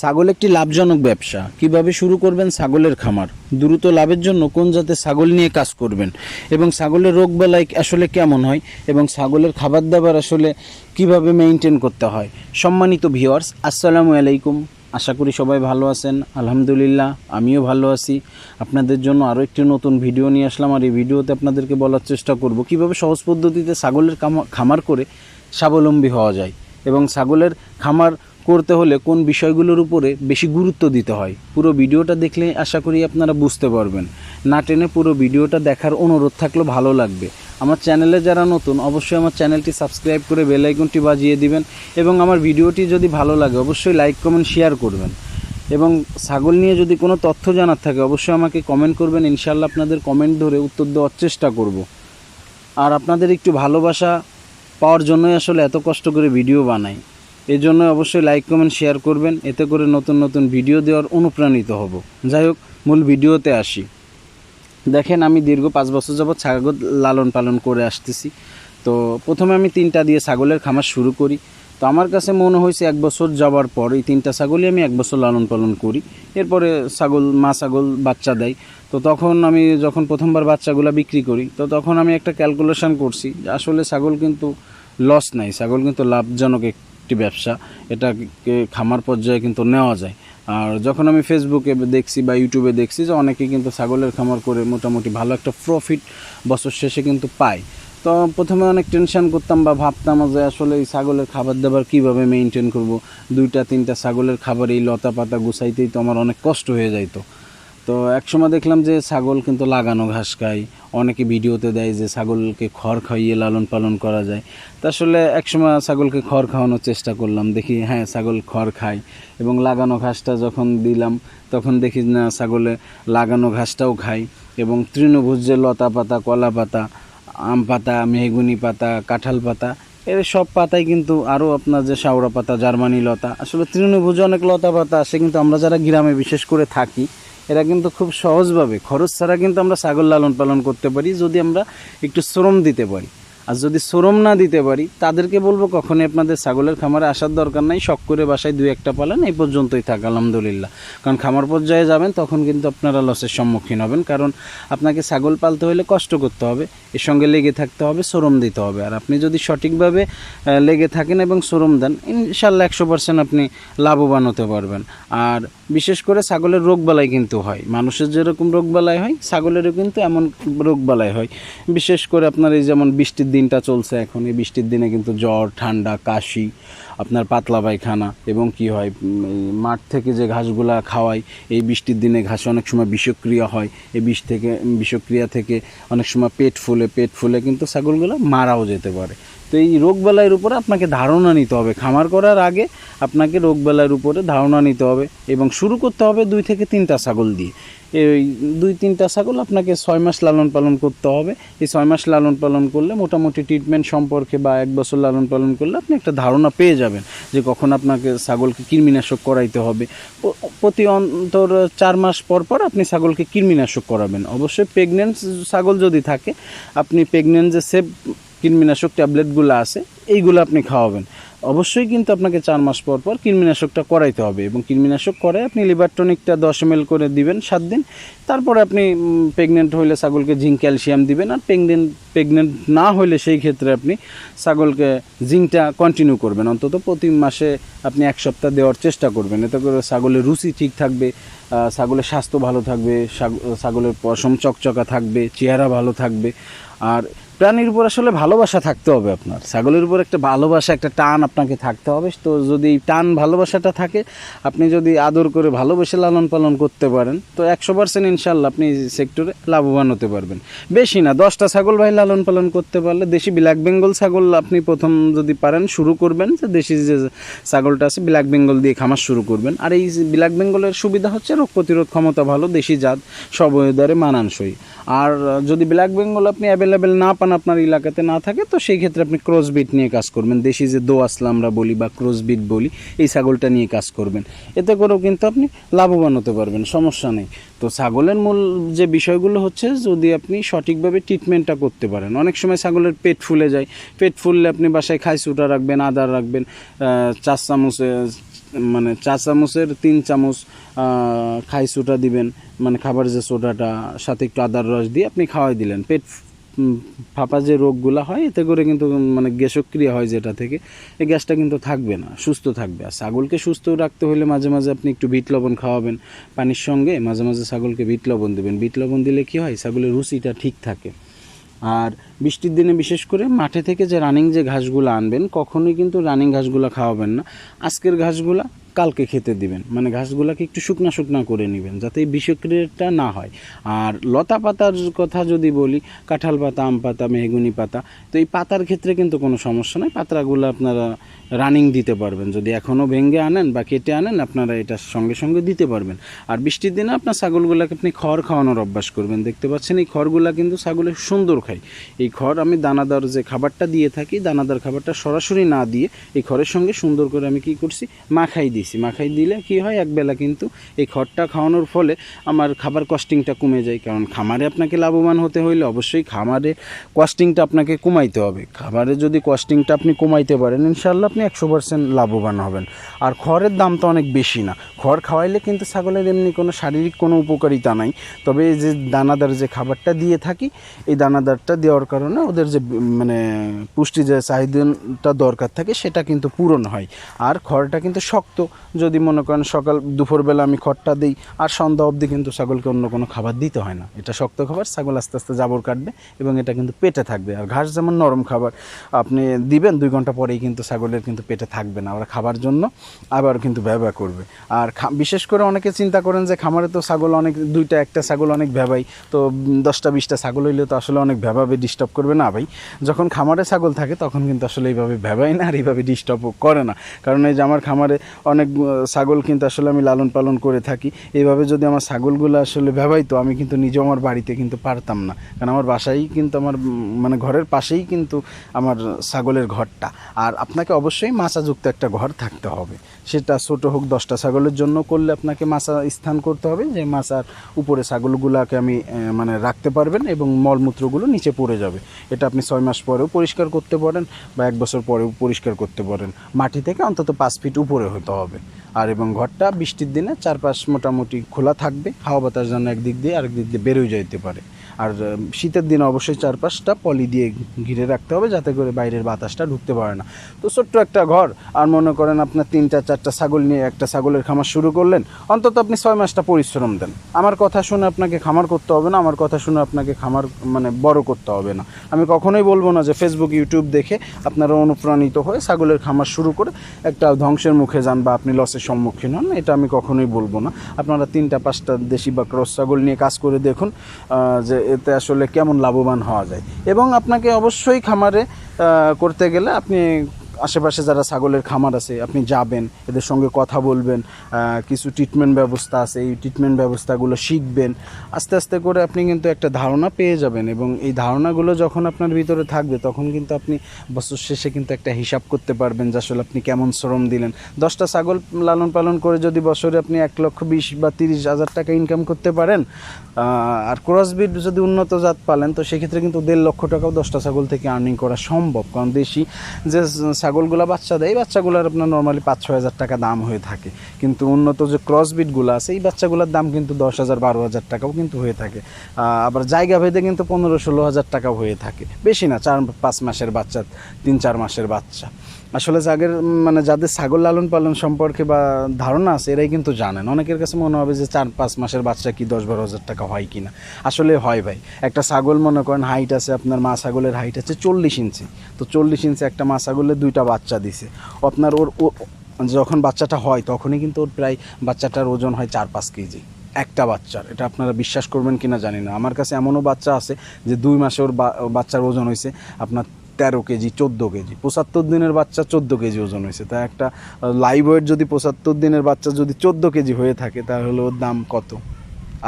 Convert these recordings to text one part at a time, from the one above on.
ছাগল একটি লাভজনক ব্যবসা। কীভাবে শুরু করবেন ছাগলের খামার? দ্রুত লাভের জন্য কোন জাতের ছাগল নিয়ে কাজ করবেন? এবং ছাগলের রোগ বেলায় আসলে কেমন হয়? এবং ছাগলের খাবার দাবার আসলে কীভাবে মেনটেন করতে হয়? সম্মানিত ভিওয়ার্স আসসালামু আলাইকুম। আশা করি সবাই ভালো আছেন। আলহামদুলিল্লাহ, আমিও ভালো আছি। আপনাদের জন্য আরও একটি নতুন ভিডিও নিয়ে আসলাম। আর এই ভিডিওতে আপনাদেরকে বলার চেষ্টা করব, কীভাবে সহজ পদ্ধতিতে ছাগলের খামার করে স্বাবলম্বী হওয়া যায়। এবং ছাগলের খামার করতে হলে কোন বিষয়গুলোর উপরে বেশি গুরুত্ব দিতে হয়? পুরো ভিডিওটা দেখলে আশা করি আপনারা বুঝতে পারবেন। না টেনে পুরো ভিডিওটা দেখার অনুরোধ থাকলে ভালো লাগবে। আমার চ্যানেলে যারা নতুন, অবশ্যই আমার চ্যানেলটি সাবস্ক্রাইব করে বেল আইকনটি বাজিয়ে দিবেন এবং আমার ভিডিওটি যদি ভালো লাগে, অবশ্যই লাইক, কমেন্ট, শেয়ার করবেন। এবং ছাগল নিয়ে যদি কোনো তথ্য জানার থাকে, অবশ্যই আমাকে কমেন্ট করবেন। ইনশাল্লাহ আপনাদের কমেন্ট ধরে উত্তর দেওয়ার চেষ্টা করব। আর আপনাদের একটু ভালোবাসা পাওয়ার জন্যই আসলে এত কষ্ট করে ভিডিও বানাই। এর জন্য অবশ্যই লাইক কমেন্ট শেয়ার করবেন। এতে করে নতুন নতুন ভিডিও দেওয়ার অনুপ্রাণিত হব। যাই হোক, মূল ভিডিওতে আসি। দেখেন, আমি দীর্ঘ পাঁচ বছর যাবৎ ছাগল লালন পালন করে আসতেছি। তো প্রথমে আমি তিনটা দিয়ে ছাগলের খামার শুরু করি। তো আমার কাছে মনে হয়েছে এক বছর যাওয়ার পর এই তিনটা ছাগলই আমি এক বছর লালন পালন করি। এরপরে ছাগল, মা ছাগল, বাচ্চা দেয়। তো তখন আমি যখন প্রথমবার বাচ্চাগুলো বিক্রি করি, তো তখন আমি একটা ক্যালকুলেশন করছি আসলে ছাগল কিন্তু লস নাই। ছাগল কিন্তু লাভজনক একটি ব্যবসা, এটাকে খামার পর্যায়ে কিন্তু নেওয়া যায়। আর যখন আমি ফেসবুকে দেখছি বা ইউটিউবে দেখছি যে অনেকে কিন্তু ছাগলের খামার করে মোটামুটি ভালো একটা প্রফিট বছর শেষে কিন্তু পায়। তো প্রথমে অনেক টেনশন করতাম বা ভাবতাম যে আসলে এই ছাগলের খাবার দাবার কীভাবে মেনটেন করব? দুইটা, তিনটা ছাগলের খাবার এই লতা পাতা গুছাইতেই তো আমার অনেক কষ্ট হয়ে যাইতো। তো একসময় দেখলাম যে ছাগল কিন্তু লাগানো ঘাস খায়। অনেকে ভিডিওতে দেয় যে ছাগলকে খড় খাইয়ে লালন পালন করা যায়। তা আসলে একসময় ছাগলকে খড় খাওয়ানোর চেষ্টা করলাম, দেখি হ্যাঁ ছাগল খড় খায় এবং লাগানো ঘাসটা যখন দিলাম, তখন দেখি না, ছাগলে লাগানো ঘাসটাও খায় এবং তৃণভোজ যে লতা পাতা, কলা পাতা, আম পাতা, মেহগুনি পাতা, কাঁঠাল পাতা, এর সব পাতাই কিন্তু আরও আপনার যে শাওড়া পাতা, জার্মানি লতা, আসলে তৃণভোজ অনেক লতা পাতা আসে, কিন্তু আমরা যারা গ্রামে বিশেষ করে থাকি এরা কিন্তু খুব সহজভাবে, খরচ ছাড়া কিন্তু আমরা ছাগল লালন পালন করতে পারি, যদি আমরা একটু শ্রম দিতে পারি। আর যদি শ্রম না দিতে পারি, তাদেরকে বলব কখনই আপনাদের ছাগলের খামারে আসার দরকার নাই, শখ করে বাসায় দুই একটা পালেন, এই পর্যন্তই থাক, আলহামদুলিল্লাহ। কারণ খামার পর্যায়ে যাবেন, তখন কিন্তু আপনারা লসের সম্মুখীন হবেন, কারণ আপনাকে ছাগল পালতে হলে কষ্ট করতে হবে, এর সঙ্গে লেগে থাকতে হবে শ্রম দিতে হবে। আর আপনি যদি সঠিকভাবে লেগে থাকেন এবং শ্রম দেন ইনশাল্লাহ একশো পার্সেন্ট আপনি লাভবান হতে পারবেন। আর বিশেষ করে ছাগলের রোগবালাই কিন্তু হয়, মানুষের যেরকম রোগবালাই হয়, ছাগলেরও কিন্তু এমন রোগবালাই হয়। বিশেষ করে আপনার এই যেমন বৃষ্টির দিনটা চলছে এখন। এই বৃষ্টির দিনে কিন্তু জ্বর, ঠান্ডা, কাশি, আপনার পাতলা পায়খানা এবং কি হয় মাঠ থেকে যে ঘাসগুলা খাওয়াই, এই বৃষ্টির দিনে ঘাসে অনেক সময় বিষক্রিয়া হয়। এই বিষ থেকে বিষক্রিয়া থেকে অনেক সময় পেট ফুলে পেট ফুলে কিন্তু ছাগলগুলো মারাও যেতে পারে। তো এই রোগবেলার উপরে আপনাকে ধারণা নিতে হবে। খামার করার আগে আপনাকে রোগবেলার উপরে ধারণা নিতে হবে এবং শুরু করতে হবে দুই থেকে তিনটা ছাগল দিয়ে। এই দুই তিনটা ছাগল আপনাকে ছয় মাস লালন পালন করতে হবে। এই ছয় মাস লালন পালন করলে মোটামুটি ট্রিটমেন্ট সম্পর্কে বা এক বছর লালন পালন করলে আপনি একটা ধারণা পেয়ে যাবেন যে কখন আপনাকে ছাগলকে কৃমিনাশক করাইতে হবে। প্রতি অন্তর চার মাস পর পর আপনি ছাগলকে কৃমিনাশক করাবেন। অবশ্যই প্রেগনেন্ট ছাগল যদি থাকে, আপনি প্রেগনেন্ট যে সেভ কৃমিনাশক ট্যাবলেটগুলো আছে, এইগুলো আপনি খাওয়াবেন। অবশ্যই কিন্তু আপনাকে চার মাস পর পর কৃমিনাশকটা করাইতে হবে এবং কৃমিনাশক করে আপনি লিভার টনিকটা দশ এম করে দিবেন সাত দিন। তারপরে আপনি প্রেগনেন্ট হইলে ছাগলকে জিঙ্ক ক্যালসিয়াম দিবেন আর প্রেগনেন্ট প্রেগনেন্ট না হইলে সেই ক্ষেত্রে আপনি ছাগলকে জিঙ্কটা কন্টিনিউ করবেন। অন্তত প্রতি মাসে আপনি এক সপ্তাহ দেওয়ার চেষ্টা করবেন। এতে করে ছাগলের রুচি ঠিক থাকবে ছাগলের স্বাস্থ্য ভালো থাকবে, ছাগ- ছাগলের পশম চকচকা থাকবে, চেহারা ভালো থাকবে। আর প্রাণীর উপর আসলে ভালোবাসা থাকতে হবে আপনার। ছাগলের উপর একটা ভালোবাসা, একটা টান আপনাকে থাকতে হবে। তো যদি টান ভালোবাসাটা থাকে, আপনি যদি আদর করে ভালোবেসে লালন পালন করতে পারেন, তো একশো পার্সেন্ট ইনশাল্লাহ আপনি সেক্টরে লাভবান হতে পারবেন। বেশি না, দশটা ছাগল ভাই লালন পালন করতে পারলে দেশি ব্ল্যাক বেঙ্গল ছাগল আপনি প্রথম যদি পারেন, শুরু করবেন, যে দেশি যে ছাগলটা আছে ব্ল্যাক বেঙ্গল দিয়ে খামার শুরু করবেন। আর এই ব্ল্যাক বেঙ্গলের সুবিধা হচ্ছে রোগ প্রতিরোধ ক্ষমতা ভালো, দেশি জাত, সব মানানসই। আর যদি ব্ল্যাক বেঙ্গল আপনি অ্যাভেলেবেল না পান আপনার এলাকাতে না থাকে তো সেই ক্ষেত্রে আপনি ক্রস বিট নিয়ে কাজ করবেন। দেশি যে দো আসলা আমরা বলি বা ক্রস বিট বলি এই ছাগলটা নিয়ে কাজ করবেন। এতে করেও কিন্তু আপনি লাভবান হতে পারবেন সমস্যা নেই। তো ছাগলের মূল যে বিষয়গুলো হচ্ছে যদি আপনি সঠিকভাবে ট্রিটমেন্টটা করতে পারেন। অনেক সময় ছাগলের পেট ফুলে যায়। পেট ফুললে আপনি বাসায় খাইসুটা রাখবেন আদার রাখবেন চার চামচ মানে চা চামচের তিন চামচ আহ, খাই সোডা দিবেন মানে খাবার যে সোডাটা সাথে একটু আদার রস দিয়ে আপনি খাওয়াই দিলেন। পেট ফাঁপা যে রোগগুলো হয়, এতে করে কিন্তু মানে গ্যাসক্রিয়া হয় যেটা থেকে, এই গ্যাসটা কিন্তু থাকবে না, সুস্থ থাকবে। আর ছাগলকে সুস্থ রাখতে হলে মাঝে মাঝে আপনি একটু বিট লবণ খাওয়াবেন পানির সঙ্গে, মাঝে মাঝে ছাগলকে বিট লবণ দেবেন। বিট লবণ দিলে কী হয়, ছাগলের রুচিটা ঠিক থাকে। আর বৃষ্টির দিনে বিশেষ করে মাঠে থেকে যে রানিং যে ঘাসগুলো আনবেন, কখনোই কিন্তু রানিং ঘাসগুলো খাওয়াবেন না। আজকের ঘাসগুলা কালকে খেতে দিবেন। মানে ঘাসগুলোকে একটু শুকনা শুকনা করে নেবেন, যাতে এই বিষক্রিয়াটা না হয়। আর লতা পাতার কথা যদি বলি, কাঁঠাল পাতা, আম পাতা, মেহগুনি পাতা, তো এই পাতার ক্ষেত্রে কিন্তু কোনো সমস্যা নেই। পাতাগুলো আপনারা রানিং দিতে পারবেন। যদি এখনও ভেঙে আনেন বা কেটে আনেন, আপনারা এটা সঙ্গে সঙ্গে দিতে পারবেন। আর বৃষ্টির দিনে আপনার ছাগলগুলোকে আপনি খড় খাওয়ানোর অভ্যাস করবেন। দেখতে পাচ্ছেন এই খড়গুলা কিন্তু ছাগলের সুন্দর খায়। এই খড় আমি দানাদার যে খাবারটা দিয়ে থাকি, দানাদার খাবারটা সরাসরি না দিয়ে এই খড়ের সঙ্গে সুন্দর করে আমি কি করছি, মাখাই দিয়েছি মাখাই দিলে কি হয় একবেলা কিন্তু এই খড়টা খাওয়ানোর ফলে আমার খাবার কস্টিংটা কমে যায়। কারণ খামারে আপনাকে লাভবান হতে হইলে অবশ্যই খামারে কস্টিংটা আপনাকে কমাইতে হবে। খাবারে যদি কস্টিংটা আপনি কমাইতে পারেন ইনশাল্লাহ আপনি একশো পার্সেন্ট লাভবান হবেন। আর খড়ের দাম তো অনেক বেশি না। খড় খাওয়াইলে কিন্তু ছাগলের এমনি কোনো শারীরিক কোনো উপকারিতা নাই। তবে যে দানাদার যে খাবারটা দিয়ে থাকি, এই দানাদারটা দেওয়ার কারণে ওদের যে মানে পুষ্টি যে চাহিদাটা দরকার থাকে, সেটা কিন্তু পূরণ হয়। আর খড়টা কিন্তু শক্ত। যদি মনে করেন সকাল দুপুরবেলা আমি খড়টা দিই, আর সন্ধ্যা অবধি কিন্তু ছাগলকে অন্য কোনো খাবার দিতে হয় না। এটা শক্ত খাবার, ছাগল আস্তে আস্তে জাবর কাটবে এবং এটা কিন্তু পেটে থাকবে। আর ঘাস যেমন নরম খাবার, আপনি দিবেন, দুই ঘণ্টা পরেই কিন্তু ছাগলের কিন্তু পেটে থাকবে না। ওরা খাবার জন্য আবার কিন্তু ব্যবহার করবে। আর বিশেষ করে অনেকে চিন্তা করেন যে খামারে তো ছাগল অনেক, দুইটা, একটা ছাগল অনেক ভেবাই তো দশটা, বিশটা ছাগল হইলে তো আসলে অনেক ভেবাবে ডিস্টার্ব করবে না ভাই। যখন খামারে ছাগল থাকে তখন কিন্তু আসলে এইভাবে ভেবাই না, আর এইভাবে ডিস্টার্বও করে না। কারণ এই যে আমার খামারে অনেক আহ, ছাগল কিন্তু আসলে আমি লালন পালন করে থাকি। এইভাবে যদি আমার ছাগলগুলো আসলে ভেবাইতো আমি কিন্তু নিজেও আমার বাড়িতে কিন্তু পারতাম না। কারণ আমার বাসায় কিন্তু আমার মানে ঘরের পাশেই কিন্তু আমার ছাগলের ঘরটা। আর আপনাকে অবশ্যই মাচাযুক্ত একটা ঘর থাকতে হবে। সেটা ছোটো হোক দশটা ছাগলের জন্য করলে আপনাকে মাছা স্থান করতে হবে যে মাচার উপরে ছাগলগুলোকে আমি মানে রাখতে পারবেন এবং মলমূত্রগুলো নিচে পড়ে যাবে। এটা আপনি ছয় মাস পরেও পরিষ্কার করতে পারেন বা এক বছর পরেও পরিষ্কার করতে পারেন। মাটি থেকে অন্তত পাঁচ ফিট উপরে হতে হবে। আর এবং ঘরটা বৃষ্টির দিনে চারপাশ মোটামুটি খোলা থাকবে। হাওয়া বাতাস যেন একদিক দিয়ে আরেক দিক দিয়ে বেরোয় যাইতে পারে। আর শীতের দিনে অবশ্যই চারপাশটা পলি দিয়ে ঘিরে রাখতে হবে যাতে করে বাইরের বাতাসটা ঢুকতে পারে না। তো ছোট্ট একটা ঘর, আর মনে করেন আপনার তিনটা, চারটা ছাগল নিয়ে একটা ছাগলের খামার শুরু করলেন, অন্তত আপনি ছয় মাসটা পরিশ্রম দেন। আমার কথা শুনে আপনাকে খামার করতে হবে না, আমার কথা শুনে আপনাকে খামার মানে বড় করতে হবে না। আমি কখনোই বলব না যে ফেসবুক ইউটিউব দেখে আপনারা অনুপ্রাণিত হয়ে ছাগলের খামার শুরু করে একটা ধ্বংসের মুখে যান বা আপনি লসের সম্মুখীন হন, এটা আমি কখনোই বলব না। আপনারা তিনটা, পাঁচটা দেশি বা ক্রস ছাগল নিয়ে কাজ করে দেখুন যে এতে আসলে কেমন লাভবান হওয়া যায়? এবং আপনাকে অবশ্যই খামারে করতে গেলে আপনি আশেপাশে যারা ছাগলের খামার আছে, আপনি যাবেন, এদের সঙ্গে কথা বলবেন কিছু ট্রিটমেন্ট ব্যবস্থা আছে, এই ট্রিটমেন্ট ব্যবস্থাগুলো শিখবেন। আস্তে আস্তে করে আপনি কিন্তু একটা ধারণা পেয়ে যাবেন এবং এই ধারণাগুলো যখন আপনার ভিতরে থাকবে, তখন কিন্তু আপনি বছর শেষে কিন্তু একটা হিসাব করতে পারবেন যে আসলে আপনি কেমন শ্রম দিলেন। দশটা ছাগল লালন পালন করে যদি বছরে আপনি এক লক্ষ বিশ বা তিরিশ হাজার টাকা ইনকাম করতে পারেন আর ক্রসবিট যদি উন্নত জাত পালেন, তো সেক্ষেত্রে কিন্তু দেড় লক্ষ টাকাও দশটা ছাগল থেকে আর্নিং করা সম্ভব। কারণ দেশি যে ছাগলগুলা বাচ্চা দেয়, এই বাচ্চাগুলোর আপনার নর্মালি পাঁচ ছয় হাজার টাকা দাম হয়ে থাকে। কিন্তু উন্নত যে ক্রসবিটগুলো আছে, এই বাচ্চাগুলোর দাম কিন্তু দশ হাজার, বারো হাজার টাকাও কিন্তু হয়ে থাকে। আবার জায়গা ভেদে কিন্তু পনেরো ষোলো হাজার টাকাও হয়ে থাকে। বেশি না, চার, পাঁচ মাসের বাচ্চা, তিন, চার মাসের বাচ্চা। আসলে যাদের মানে যাদের ছাগল লালন পালন সম্পর্কে বা ধারণা আছে, এরাই কিন্তু জানেন। অনেকের কাছে মনে হবে যে চার, পাঁচ মাসের বাচ্চা কি দশ বারো হাজার টাকা হয় কি না আসলে হয় ভাই। একটা ছাগল মনে করেন হাইট আছে, আপনার মা ছাগলের হাইট আছে চল্লিশ ইঞ্চি। তো চল্লিশ ইঞ্চি একটা মা ছাগলের দুইটা বাচ্চা দিছে। আপনার ওর যখন বাচ্চাটা হয়, তখনই কিন্তু ওর প্রায় বাচ্চাটার ওজন হয় চার, পাঁচ কেজি। একটা বাচ্চার। এটা আপনারা বিশ্বাস করবেন কিনা জানি না। আমার কাছে এমনও বাচ্চা আছে যে দুই মাসে ওর বাচ্চার ওজন হয়েছে আপনার তেরো কেজি, চোদ্দ কেজি। পঁচাত্তর দিনের বাচ্চা চোদ্দ কেজি ওজন হয়েছে। তা একটা লাইভ ওয়েট যদি পঁচাত্তর দিনের বাচ্চা যদি চোদ্দ কেজি হয়ে থাকে, তাহলে ওর দাম কত?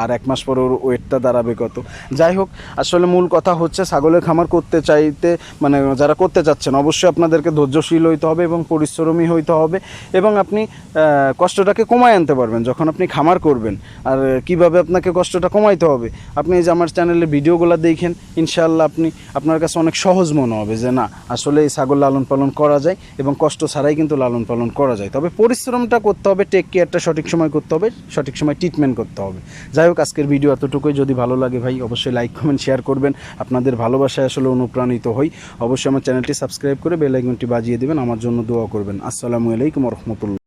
আর এক মাস পর ওর ওয়েটটা দাঁড়াবে কত। যাই হোক, আসলে মূল কথা হচ্ছে ছাগলের খামার করতে চাইতে মানে যারা করতে চাচ্ছেন, অবশ্যই আপনাদেরকে ধৈর্যশীল হইতে হবে এবং পরিশ্রমী হইতে হবে এবং আপনি কষ্টটাকে কমায় আনতে পারবেন যখন আপনি খামার করবেন। আর কীভাবে আপনাকে কষ্টটা কমাইতে হবে? আপনি এই যে আমার চ্যানেলে ভিডিওগুলো দেখেন, ইনশাআল্লাহ আপনি, আপনার কাছে অনেক সহজ মনে হবে যে না, আসলে এই ছাগল লালন পালন করা যায় এবং কষ্ট ছাড়াই কিন্তু লালন পালন করা যায়। তবে পরিশ্রমটা করতে হবে টেক কেয়ারটা সঠিক সময় করতে হবে, সঠিক সময় ট্রিটমেন্ট করতে হবে। যাই হোক, আজকের ভিডিও এতটুকুই। যদি ভালো লাগে ভাই, অবশ্যই লাইক কমেন্ট শেয়ার করবেন। আপনাদের ভালোবাসায় আসলে অনুপ্রাণিত হই। অবশ্যই আমার চ্যানেলটি সাবস্ক্রাইব করে বেলাইকনটি বাজিয়ে দেবেন। আমার জন্য দোয়া করবেন। আসসালামু আলাইকুম রহমতুল্লাহ।